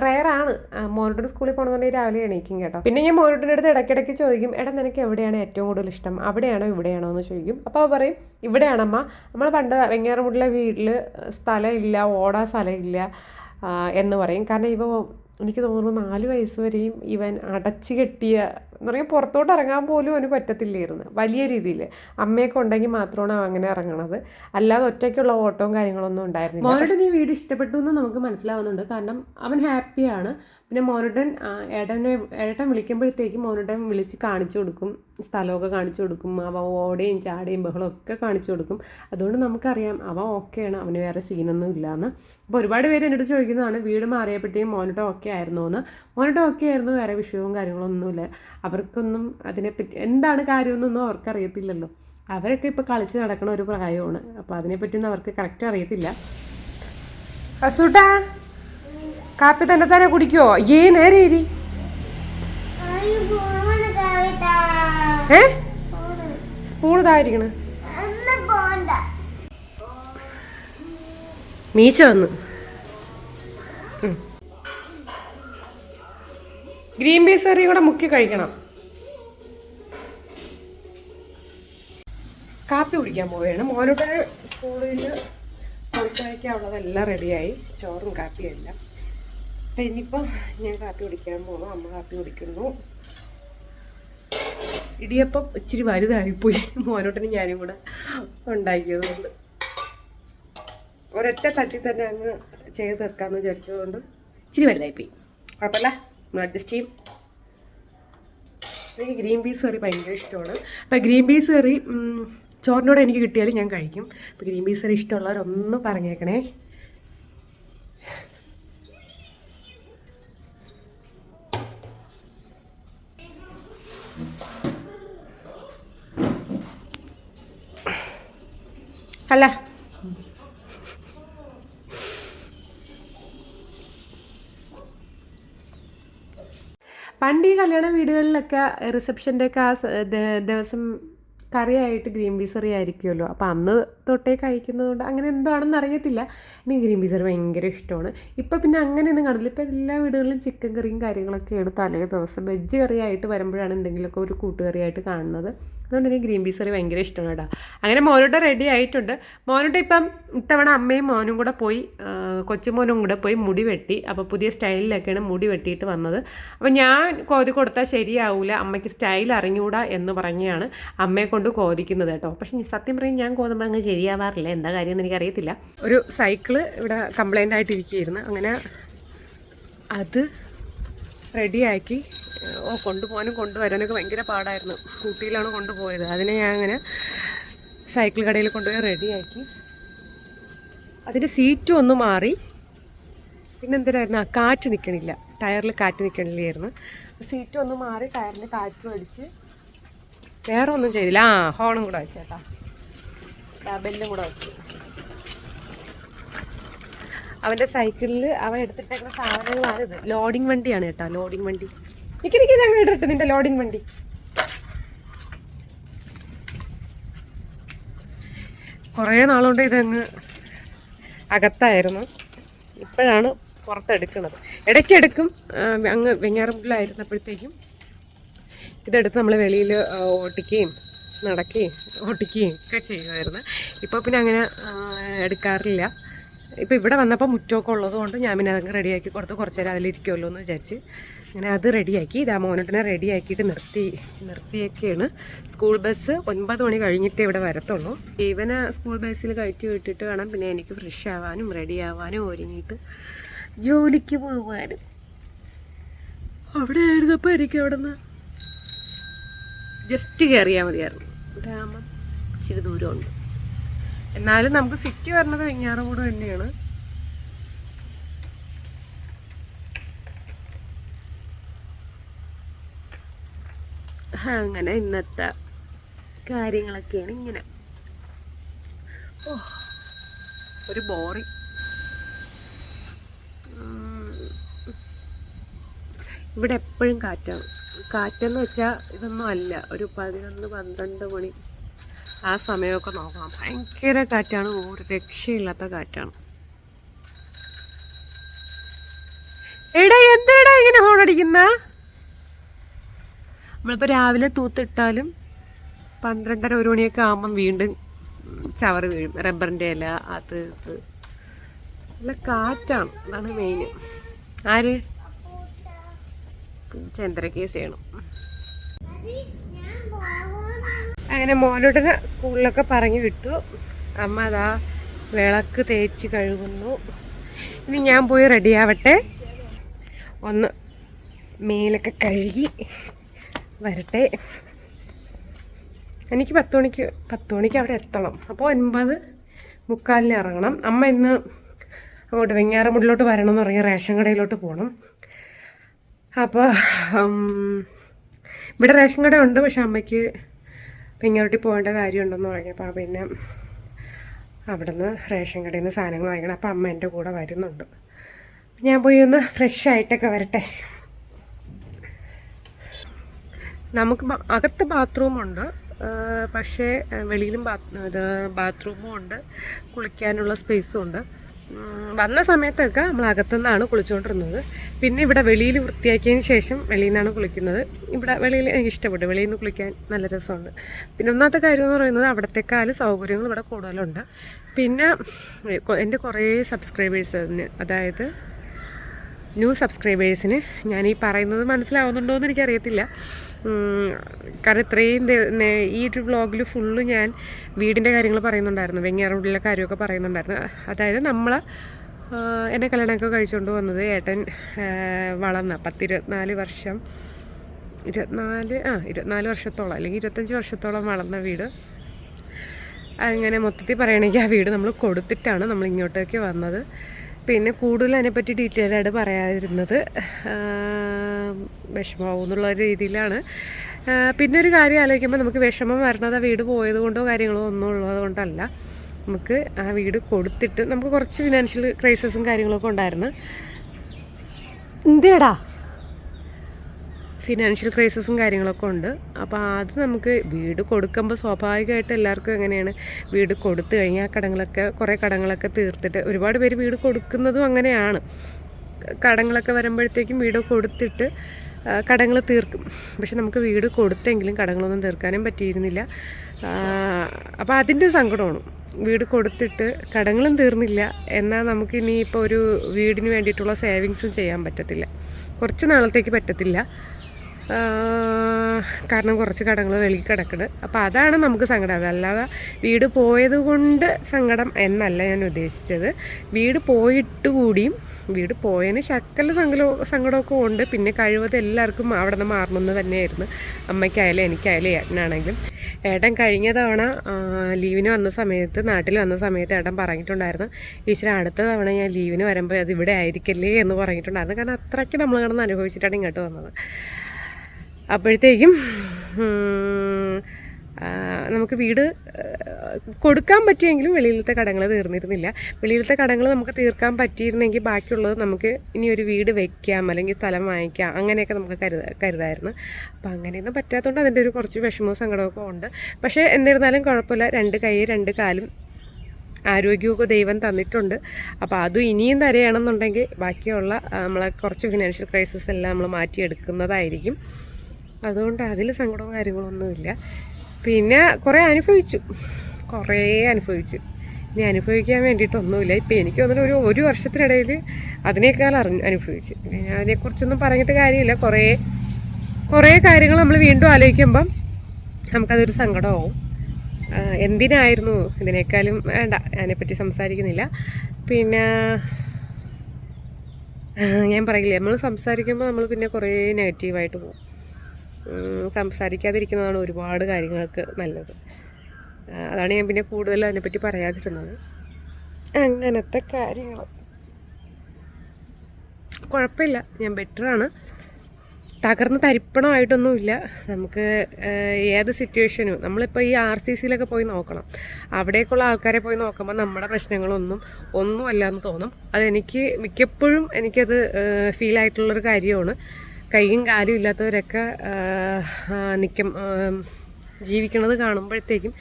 റയറാണ് മോനിട്ടർ സ്കൂളിൽ പോകണമെന്നുണ്ടെങ്കിൽ രാവിലെ എണീക്കും കേട്ടോ. പിന്നെ ഞാൻ മോനോട്ടിന്റെ അടുത്ത് ഇടയ്ക്കിടയ്ക്ക് ചോദിക്കും എടാ നിനക്ക് എവിടെയാണ് ഏറ്റവും കൂടുതൽ ഇഷ്ടം? അവിടെയാണോ ഇവിടെയാണോ? എന്ന് ചോദിക്കും. അപ്പോൾ അവ പറയും ഇവിടെയാണമ്മ. നമ്മൾ പണ്ട് വെങ്ങാറമുട്ടിലെ വീട്ടിൽ സ്ഥലമില്ല ഓടാൻ സ്ഥലമില്ല എന്ന് പറയും. കാരണം ഇവ എനിക്ക് തോന്നുന്നു നാല് വയസ്സ് വരെയും ഇവൻ അടച്ചു കെട്ടിയ എന്ന് പറയുക പുറത്തോട്ട് ഇറങ്ങാൻ പോലും അവന് പറ്റത്തില്ലായിരുന്നു. വലിയ രീതിയിൽ അമ്മയൊക്കെ ഉണ്ടെങ്കിൽ മാത്രമാണ് അങ്ങനെ ഇറങ്ങണത്. അല്ലാതെ ഒറ്റയ്ക്കുള്ള ഓട്ടവും കാര്യങ്ങളൊന്നും ഉണ്ടായിരുന്നില്ല. മോനുടൻ ഈ വീട് ഇഷ്ടപ്പെട്ടു എന്ന് നമുക്ക് മനസ്സിലാവുന്നുണ്ട്. കാരണം അവൻ ഹാപ്പിയാണ് പിന്നെ മോനുടൻ ഏട്ടനെ ഏട്ടൻ വിളിക്കുമ്പോഴത്തേക്കും മോനുടൻ വിളിച്ച് കാണിച്ചു കൊടുക്കും. സ്ഥലമൊക്കെ കാണിച്ചു കൊടുക്കും. അവ ഓടയും ചാടയും ബഹളം ഒക്കെ കാണിച്ചു കൊടുക്കും. അതുകൊണ്ട് നമുക്കറിയാം അവ ഓക്കെയാണ് അവന് വേറെ സീനൊന്നും ഇല്ലയെന്ന് അപ്പോൾ ഒരുപാട് പേര് എന്നോട് ചോദിക്കുന്നതാണ് വീട് മാറിയപ്പോഴത്തേക്കും മോനിട്ട് ഓക്കെ ആയിരുന്നു എന്ന്. മോനിട്ട് ഓക്കെ ആയിരുന്നു. വേറെ വിഷയവും കാര്യങ്ങളൊന്നുമില്ല. അവർക്കൊന്നും അതിനെപ്പറ്റി എന്താണ് കാര്യമെന്നൊന്നും അവർക്കറിയത്തില്ലല്ലോ അവരൊക്കെ ഇപ്പോൾ കളിച്ച് നടക്കുന്ന ഒരു പ്രായമാണ് അപ്പോൾ അതിനെപ്പറ്റിയൊന്നും അവർക്ക് കറക്റ്റ് അറിയത്തില്ല അസൂട്ടാ കാപ്പി തന്നെ തന്നെ കുടിക്കുവോ ഏ നേരെ ഇരി. ഏ. സ്പൂൺ ഇതായിരിക്കണ്. മീശ വന്ന് ഗ്രീൻ പീസ് കറി കൂടെ മുക്കി കഴിക്കണം. കാപ്പി കുടിക്കാൻ പോവുകയാണ്. മോനോട്ട് സ്കൂളിൽ കൊടുത്തയക്കാനുള്ളതെല്ലാം റെഡിയായി. ചോറും കാപ്പിയും എല്ലാം. അപ്പം ഇനിയിപ്പം ഞാൻ കാപ്പി കുടിക്കാൻ പോകുന്നു അമ്മ കാപ്പി കുടിക്കുന്നു. ഇടിയപ്പം ഇച്ചിരി വലുതായിപ്പോയി. മോനോട്ടിന് ഞാനും കൂടെ ഉണ്ടാക്കിയതുകൊണ്ട്. ഒരൊറ്റ തട്ടി തന്നെ അങ്ങ് ചെയ്ത് തീർക്കാമെന്ന് വിചാരിച്ചതുകൊണ്ട് ഇച്ചിരി വലുതായിപ്പോയി. കുഴപ്പമില്ല. നമ്മൾ അഡ്ജസ്റ്റ് ചെയ്യും. എനിക്ക് ഗ്രീൻ പീസ് കറി ഭയങ്കര ഇഷ്ടമാണ്. അപ്പം ഗ്രീൻ പീസ് കറി ചോറിനോട് എനിക്ക് കിട്ടിയാലും ഞാൻ കഴിക്കും. അപ്പം ഗ്രീൻ പീസ് കറി ഇഷ്ടമുള്ളവരൊന്ന് പറഞ്ഞേക്കണേ. അല്ല. പണ്ട് ഈ കല്യാണ വീടുകളിലൊക്കെ റിസപ്ഷന്റെ ഒക്കെ ആ ദിവസം കറിയായിട്ട് ഗ്രീൻ പീസ് കറി ആയിരിക്കുമല്ലോ. അപ്പോൾ അന്ന് തൊട്ടേ കഴിക്കുന്നതുകൊണ്ട് അങ്ങനെ എന്താണെന്ന് അറിയത്തില്ല. എനിക്ക് ഗ്രീൻ പീസ് കറി ഭയങ്കര ഇഷ്ടമാണ്. ഇപ്പോൾ പിന്നെ അങ്ങനെയൊന്നും കാണില്ല ഇപ്പോൾ എല്ലാ വീടുകളിലും ചിക്കൻ കറിയും കാര്യങ്ങളൊക്കെ കാര്യങ്ങളൊക്കെയാണ് തലേ ദിവസം വെജ് കറിയായിട്ട് വരുമ്പോഴാണ് എന്തെങ്കിലുമൊക്കെ ഒരു കൂട്ടുകറിയായിട്ട് കാണുന്നത്. അതുകൊണ്ട് എനിക്ക് ഗ്രീൻ പീസ് കറി ഭയങ്കര ഇഷ്ടമാണ് കേട്ടോ. അങ്ങനെ മോനോട്ട് റെഡി ആയിട്ടുണ്ട്. മോനോട്ട് ഇപ്പം ഇത്തവണ അമ്മയും മോനും കൂടെ പോയി കൊച്ചുമോനും കൂടെ പോയി മുടി വെട്ടി. അപ്പോൾ പുതിയ സ്റ്റൈലിലൊക്കെയാണ് മുടി വെട്ടിയിട്ട് വന്നത്. അപ്പോൾ ഞാൻ കോതി കൊടുത്താൽ ശരിയാവില്ല അമ്മയ്ക്ക് സ്റ്റൈൽ അറിഞ്ഞൂടാ എന്ന് പറഞ്ഞാണ് അമ്മയെ കൊണ്ട് കോതിക്കുന്നത് കേട്ടോ. പക്ഷേ സത്യം പറയും ഞാൻ കോതുമ്പോൾ അങ്ങ് ശരിയാവാറില്ല. എന്താ കാര്യം എന്ന് എനിക്കറിയത്തില്ല. ഒരു സൈക്കിൾ ഇവിടെ കംപ്ലൈന്റ് ആയിട്ടിരിക്കുകയായിരുന്നു. അങ്ങനെ അത് റെഡിയാക്കി കൊണ്ടുപോകാനും കൊണ്ടുവരാനൊക്കെ ഭയങ്കര പാടായിരുന്നു. സ്കൂട്ടിയിലാണ് കൊണ്ടുപോയത്. അതിനെ ഞാൻ അങ്ങനെ സൈക്കിൾ കടയിൽ കൊണ്ടുപോയി റെഡിയാക്കി. അതിന്റെ സീറ്റും ഒന്ന് മാറി. പിന്നെ എന്തിനായിരുന്നു ആ കാറ്റ് നിൽക്കണില്ല. ടയറിൽ കാറ്റ് നിൽക്കണില്ലായിരുന്നു. സീറ്റും ഒന്ന് മാറി ടയറിന്റെ കാറ്റ് അടിച്ച്. വേറെ ഒന്നും ചെയ്തില്ല. ആ ഹോണും കൂടെ വെച്ചേട്ടാ ബെല്ലും കൂടെ വെച്ചു. അവന്റെ സൈക്കിളിൽ അവൻ എടുത്തിട്ടേക്കുന്ന സാധനങ്ങളാണ് ഇത്. ലോഡിങ് വണ്ടിയാണ് കേട്ടോ. ലോഡിങ് വണ്ടി. നിക്ക് ഞാൻ വീടിട്ട് നിന്റെ ലോഡിങ് വണ്ടി. കുറേ നാളുകൊണ്ട് ഇതങ്ങ് അകത്തായിരുന്നു. ഇപ്പോഴാണ് പുറത്തെടുക്കുന്നത്. ഇടയ്ക്കെടുക്കും അങ്ങ് വെങ്ങാറമ്പുള്ളായിരുന്നപ്പോഴത്തേക്കും ഇതെടുത്ത് നമ്മൾ വെളിയിൽ ഓട്ടിക്കുകയും നടക്കുകയും ഓട്ടിക്കുകയും ഒക്കെ ചെയ്യുമായിരുന്നു. ഇപ്പോൾ പിന്നെ അങ്ങനെ എടുക്കാറില്ല. ഇപ്പോൾ ഇവിടെ വന്നപ്പോൾ മുറ്റമൊക്കെ ഉള്ളതുകൊണ്ട് ഞാൻ പിന്നെ അതങ്ങ് റെഡിയാക്കി കൊടുത്ത് കുറച്ചേരം അതിലിരിക്കുമല്ലോ എന്ന് വിചാരിച്ച് അങ്ങനെ അത് റെഡിയാക്കി. ഇതാ മോനോട്ടിനെ റെഡിയാക്കിയിട്ട് നിർത്തി നിർത്തിയൊക്കെയാണ് സ്കൂൾ ബസ് ഒൻപത് മണി കഴിഞ്ഞിട്ടേ ഇവിടെ വരത്തുള്ളൂ. ഇവനെ സ്കൂൾ ബസ്സിൽ കയറ്റി വിട്ടിട്ട് വേണം പിന്നെ എനിക്ക് ഫ്രഷ് ആവാനും റെഡി ആവാനും ഒരുങ്ങിയിട്ട് ജോലിക്ക് പോകാനും അവിടെ ആയിരുന്നപ്പോൾ എനിക്ക് അവിടെ നിന്ന് ജസ്റ്റ് കയറിയാൽ മതിയായിരുന്നു. ഗ്രാമം ഇച്ചിരി ദൂരമുണ്ട്. എന്നാലും നമുക്ക് സിറ്റി വരണത് വെഞ്ഞാറമൂട് തന്നെയാണ്. അങ്ങനെ ഇന്നത്തെ കാര്യങ്ങളൊക്കെയാണ് ഇങ്ങനെ. ഓ ഒരു ബോറിങ് ഇവിടെ എപ്പോഴും കാറ്റാണ്. കാറ്റെന്ന് വെച്ചാൽ ഇതൊന്നും അല്ല. ഒരു പതിനൊന്ന് പന്ത്രണ്ട് മണി ആ സമയമൊക്കെ നോക്കണം ഭയങ്കര കാറ്റാണ്. ഒരു രക്ഷയില്ലാത്ത കാറ്റാണ്. എടാ എന്താടാ ഇങ്ങനെ ഹോൺ നമ്മളിപ്പോൾ രാവിലെ തൂത്തിട്ടാലും പന്ത്രണ്ടര ഒരു മണിയൊക്കെ ആകുമ്പം വീണ്ടും ചവറ് വീഴും. റബ്ബറിന്റെ ഇല അത് ഇത്. നല്ല കാറ്റാണ്. അതാണ് മെയിൻ ആര്? ചന്ദ്രക്കേസ് ചെയ്യണം. അങ്ങനെ മോനോട്ടിനെ സ്കൂളിലൊക്കെ പറഞ്ഞു വിട്ടു. അമ്മ അതാ വിളക്ക് തേച്ച് കഴുകുന്നു. ഇനി ഞാൻ പോയി റെഡിയാവട്ടെ ഒന്ന് മേലൊക്കെ കഴുകി. വരട്ടെ. എനിക്ക് പത്ത് മണിക്ക് പത്ത് മണിക്ക് അവിടെ എത്തണം. അപ്പോൾ ഒൻപത് മുക്കാലിന് ഇറങ്ങണം. അമ്മ ഇന്ന് അങ്ങോട്ട് വെങ്ങാറമുടിലോട്ട് വരണം എന്ന് പറഞ്ഞാൽ റേഷൻ കടയിലോട്ട് പോകണം അപ്പോൾ ഇവിടെ റേഷൻ കട ഉണ്ട് പക്ഷെ അമ്മയ്ക്ക് വെങ്ങാറട്ടി പോകേണ്ട കാര്യമുണ്ടെന്ന് പറഞ്ഞപ്പോൾ പിന്നെ അവിടെ നിന്ന് റേഷൻ കടയിൽ നിന്ന് സാധനങ്ങൾ വാങ്ങിക്കണം. അപ്പോൾ അമ്മ എന്റെ കൂടെ വരുന്നുണ്ട്. ഞാൻ പോയി ഒന്ന് ഫ്രഷ് ആയിട്ടൊക്കെ വരട്ടെ. നമുക്ക് അകത്ത് ബാത്റൂമുണ്ട്. പക്ഷേ വെളിയിലും ബാത് ബാത്റൂമും ഉണ്ട്. കുളിക്കാനുള്ള സ്പേസും ഉണ്ട്. വന്ന സമയത്തൊക്കെ നമ്മൾ അകത്തുനിന്നാണ് കുളിച്ചുകൊണ്ടിരുന്നത് പിന്നെ ഇവിടെ വെളിയിൽ വൃത്തിയാക്കിയതിന് ശേഷം വെളിയിൽ നിന്നാണ് കുളിക്കുന്നത്. ഇവിടെ വെളിയിൽ എനിക്ക് ഇഷ്ടപ്പെട്ടു. വെളിയിൽ നിന്ന് കുളിക്കാൻ നല്ല രസമുണ്ട്. പിന്നെ ഒന്നാമത്തെ കാര്യം എന്ന് പറയുന്നത് അവിടത്തെക്കാൾ സൗകര്യങ്ങൾ ഇവിടെ കൂടുതലുണ്ട്. പിന്നെ എന്റെ കുറേ സബ്സ്ക്രൈബേഴ്സിന് അതായത് ന്യൂ സബ്സ്ക്രൈബേഴ്സിന് ഞാൻ ഈ പറയുന്നത് മനസ്സിലാവുന്നുണ്ടോ എന്ന് എനിക്കറിയത്തില്ല. കാരണം ഇത്രയും ഈ ഒരു വ്ളോഗിൽ ഫുള്ള് ഞാൻ വീടിന്റെ കാര്യങ്ങൾ പറയുന്നുണ്ടായിരുന്നു. വെങ്ങാറുള്ളിലെ കാര്യമൊക്കെ പറയുന്നുണ്ടായിരുന്നു. അതായത് നമ്മൾ എന്നെ കല്യാണമൊക്കെ കഴിച്ചുകൊണ്ട് വന്നത് ഏട്ടൻ വളർന്ന പത്തിരുപത്തിനാല് വർഷം ഇരുപത്തിനാല് ആ ഇരുപത്തിനാല് വർഷത്തോളം അല്ലെങ്കിൽ ഇരുപത്തഞ്ച് വർഷത്തോളം വളർന്ന വീട്. അങ്ങനെ മൊത്തത്തിൽ പറയുകയാണെങ്കിൽ ആ വീട് നമ്മൾ കൊടുത്തിട്ടാണ് നമ്മൾ ഇങ്ങോട്ടേക്ക് വന്നത്. പിന്നെ കൂടുതൽ അതിനെപ്പറ്റി ഡീറ്റെയിൽ ആയിട്ട് പറയാതിരുന്നത് വിഷമാവും എന്നുള്ള രീതിയിലാണ്. പിന്നെ ഒരു കാര്യം ആലോചിക്കുമ്പോൾ നമുക്ക് വിഷമം വരണത് ആ വീട് പോയത് കൊണ്ടോ കാര്യങ്ങളോ ഒന്നും ഉള്ളത് കൊണ്ടല്ല. നമുക്ക് ആ വീട് കൊടുത്തിട്ട് നമുക്ക് കുറച്ച് ഫിനാൻഷ്യൽ ക്രൈസിസും കാര്യങ്ങളൊക്കെ ഉണ്ടായിരുന്നു. എന്തിനടാ? ഫിനാൻഷ്യൽ ക്രൈസിസും കാര്യങ്ങളൊക്കെ ഉണ്ട്. അപ്പോൾ അത് നമുക്ക് വീട് കൊടുക്കുമ്പോൾ സ്വാഭാവികമായിട്ട് എല്ലാവർക്കും എങ്ങനെയാണ്? വീട് കൊടുത്തു കഴിഞ്ഞാൽ കടങ്ങളൊക്കെ കുറേ കടങ്ങളൊക്കെ തീർത്തിട്ട് ഒരുപാട് പേര് വീട് കൊടുക്കുന്നതും അങ്ങനെയാണ്. കടങ്ങളൊക്കെ വരുമ്പോഴത്തേക്കും വീട് കൊടുത്തിട്ട് കടങ്ങൾ തീർക്കും. പക്ഷെ നമുക്ക് വീട് കൊടുത്തെങ്കിലും കടങ്ങളൊന്നും തീർക്കാനും പറ്റിയിരുന്നില്ല. അപ്പോൾ അതിന്റെ സങ്കടമാണ്. വീട് കൊടുത്തിട്ട് കടങ്ങളും തീർന്നില്ല. എന്നാൽ നമുക്ക് ഇനി ഇപ്പോൾ ഒരു വീടിന് വേണ്ടിയിട്ടുള്ള സേവിങ്സും ചെയ്യാൻ പറ്റത്തില്ല. കുറച്ച് നാളത്തേക്ക് പറ്റത്തില്ല. കാരണം കുറച്ച് കടങ്ങൾ വെളിയിൽ കിടക്കുന്നത് അപ്പോൾ അതാണ് നമുക്ക് സങ്കടം. അതല്ലാതെ വീട് പോയത് കൊണ്ട് സങ്കടം എന്നല്ല ഞാൻ ഉദ്ദേശിച്ചത്. വീട് പോയിട്ട് കൂടിയും വീട് പോയതിന് ശക്കല സങ്കടവും സങ്കടമൊക്കെ ഉണ്ട്. പിന്നെ കഴിവത് എല്ലാവർക്കും അവിടെ നിന്ന് മാറണമെന്ന് തന്നെയായിരുന്നു. അമ്മയ്ക്കായാലും എനിക്കായാലും ഏട്ടനാണെങ്കിലും. ഏട്ടൻ കഴിഞ്ഞ തവണ ലീവിന് വന്ന സമയത്ത് നാട്ടിൽ വന്ന സമയത്ത് ഏട്ടൻ പറഞ്ഞിട്ടുണ്ടായിരുന്നു ഈശ്വര അടുത്ത തവണ ഞാൻ ലീവിന് വരുമ്പോൾ അത് ഇവിടെ ആയിരിക്കല്ലേ എന്ന് പറഞ്ഞിട്ടുണ്ടായിരുന്നു. കാരണം അത്രയ്ക്ക് നമ്മൾ കിടന്ന് അനുഭവിച്ചിട്ടാണ് ഇങ്ങോട്ട് വന്നത്. അപ്പോഴത്തേക്കും നമുക്ക് വീട് കൊടുക്കാൻ പറ്റിയെങ്കിലും വെളിയിലത്തെ കടങ്ങൾ തീർന്നിരുന്നില്ല. വെളിയിലത്തെ കടങ്ങൾ നമുക്ക് തീർക്കാൻ പറ്റിയിരുന്നെങ്കിൽ ബാക്കിയുള്ളത് നമുക്ക് ഇനി ഒരു വീട് വെക്കാം അല്ലെങ്കിൽ സ്ഥലം വാങ്ങിക്കാം അങ്ങനെയൊക്കെ നമുക്ക് കരുത കരുതായിരുന്നു. അപ്പോൾ അങ്ങനെയൊന്നും പറ്റാത്തതുകൊണ്ട് അതിന്റെ ഒരു കുറച്ച് വിഷമവും സങ്കടമൊക്കെ ഉണ്ട്. പക്ഷേ എന്നിരുന്നാലും കുഴപ്പമില്ല. രണ്ട് കൈ രണ്ട് കാലും ആരോഗ്യമൊക്കെ ദൈവം തന്നിട്ടുണ്ട്. അപ്പോൾ അതും ഇനിയും തരികയാണെന്നുണ്ടെങ്കിൽ ബാക്കിയുള്ള നമ്മളെ കുറച്ച് ഫിനാൻഷ്യൽ ക്രൈസിസ് എല്ലാം നമ്മൾ മാറ്റിയെടുക്കുന്നതായിരിക്കും. അതുകൊണ്ട് അതിൽ സങ്കടവും കാര്യങ്ങളൊന്നുമില്ല പിന്നെ കുറേ അനുഭവിച്ചു. കുറേ അനുഭവിച്ചു. ഇനി അനുഭവിക്കാൻ വേണ്ടിയിട്ടൊന്നുമില്ല. ഇപ്പം എനിക്ക് തോന്നുന്നു ഒരു ഒരു വർഷത്തിനിടയിൽ അതിനേക്കാൾ അറിഞ്ഞു അനുഭവിച്ചു. പിന്നെ അതിനെക്കുറിച്ചൊന്നും പറഞ്ഞിട്ട് കാര്യമില്ല. കുറേ കുറേ കാര്യങ്ങൾ നമ്മൾ വീണ്ടും ആലോചിക്കുമ്പം നമുക്കതൊരു സങ്കടമാവും. എന്തിനായിരുന്നു ഇതിനേക്കാളും വേണ്ട? അതിനെപ്പറ്റി സംസാരിക്കുന്നില്ല. പിന്നെ ഞാൻ പറയില്ല? നമ്മൾ സംസാരിക്കുമ്പോൾ നമ്മൾ പിന്നെ കുറേ നെഗറ്റീവായിട്ട് പോകും. സംസാരിക്കാതിരിക്കുന്നതാണ് ഒരുപാട് കാര്യങ്ങൾക്ക് നല്ലത്. അതാണ് ഞാൻ പിന്നെ കൂടുതൽ അതിനെപ്പറ്റി പറയാതിരുന്നത്. അങ്ങനത്തെ കാര്യങ്ങൾ. കുഴപ്പമില്ല ഞാൻ ബെറ്ററാണ്. തകർന്ന് തരിപ്പണമായിട്ടൊന്നുമില്ല. നമുക്ക് ഏത് സിറ്റുവേഷനും നമ്മളിപ്പോൾ ഈ ആർ സി സിയിലൊക്കെ പോയി നോക്കണം. അവിടേക്കുള്ള ആൾക്കാരെ പോയി നോക്കുമ്പോൾ നമ്മുടെ പ്രശ്നങ്ങളൊന്നും ഒന്നുമല്ല എന്ന് തോന്നും. അതെനിക്ക് മിക്കപ്പോഴും എനിക്കത് ഫീലായിട്ടുള്ളൊരു കാര്യമാണ്. കൈയും കാലും ഇല്ലാത്തവരൊക്കെ നിൽക്കും ജീവിക്കണത് കാണുമ്പോഴത്തേക്കും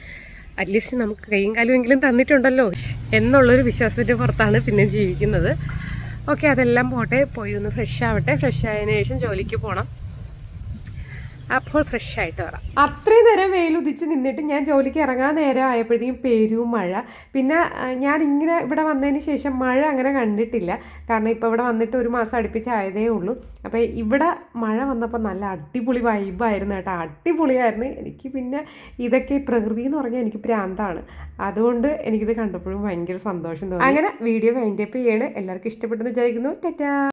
അറ്റ്ലീസ്റ്റ് നമുക്ക് കൈയും കാലുമെങ്കിലും തന്നിട്ടുണ്ടല്ലോ എന്നുള്ളൊരു വിശ്വാസത്തിന്റെ പുറത്താണ് പിന്നെ ജീവിക്കുന്നത്. ഓക്കെ അതെല്ലാം പോട്ടെ. പോയി ഒന്ന് ഫ്രഷ് ആവട്ടെ. ഫ്രഷ് ആയതിനു ശേഷം ജോലിക്ക് പോകണം അപ്പോൾ ഫ്രഷ് ആയിട്ട് വരാം. അത്രയും നേരം വെയിലുദിച്ച് നിന്നിട്ട് ഞാൻ ജോലിക്ക് ഇറങ്ങാൻ നേരം ആയപ്പോഴത്തേക്കും പേരും മഴ. പിന്നെ ഞാൻ ഇങ്ങനെ ഇവിടെ വന്നതിന് ശേഷം മഴ അങ്ങനെ കണ്ടിട്ടില്ല. കാരണം ഇപ്പോൾ ഇവിടെ വന്നിട്ട് ഒരു മാസം അടുപ്പിച്ചായതേ ഉള്ളൂ. അപ്പോൾ ഇവിടെ മഴ വന്നപ്പോൾ നല്ല അടിപൊളി വൈബായിരുന്നു കേട്ടോ. അടിപൊളിയായിരുന്നു. എനിക്ക് പിന്നെ ഇതൊക്കെ പ്രകൃതി എന്ന് പറഞ്ഞാൽ എനിക്ക് പ്രാന്താണ് അതുകൊണ്ട് എനിക്കിത് കണ്ടപ്പോഴും ഭയങ്കര സന്തോഷം തോന്നി. അങ്ങനെ വീഡിയോ വൈൻഡപ്പ് ചെയ്യണേ. എല്ലാവർക്കും ഇഷ്ടപ്പെട്ടെന്ന് വിചാരിക്കുന്നു. ടാറ്റാ.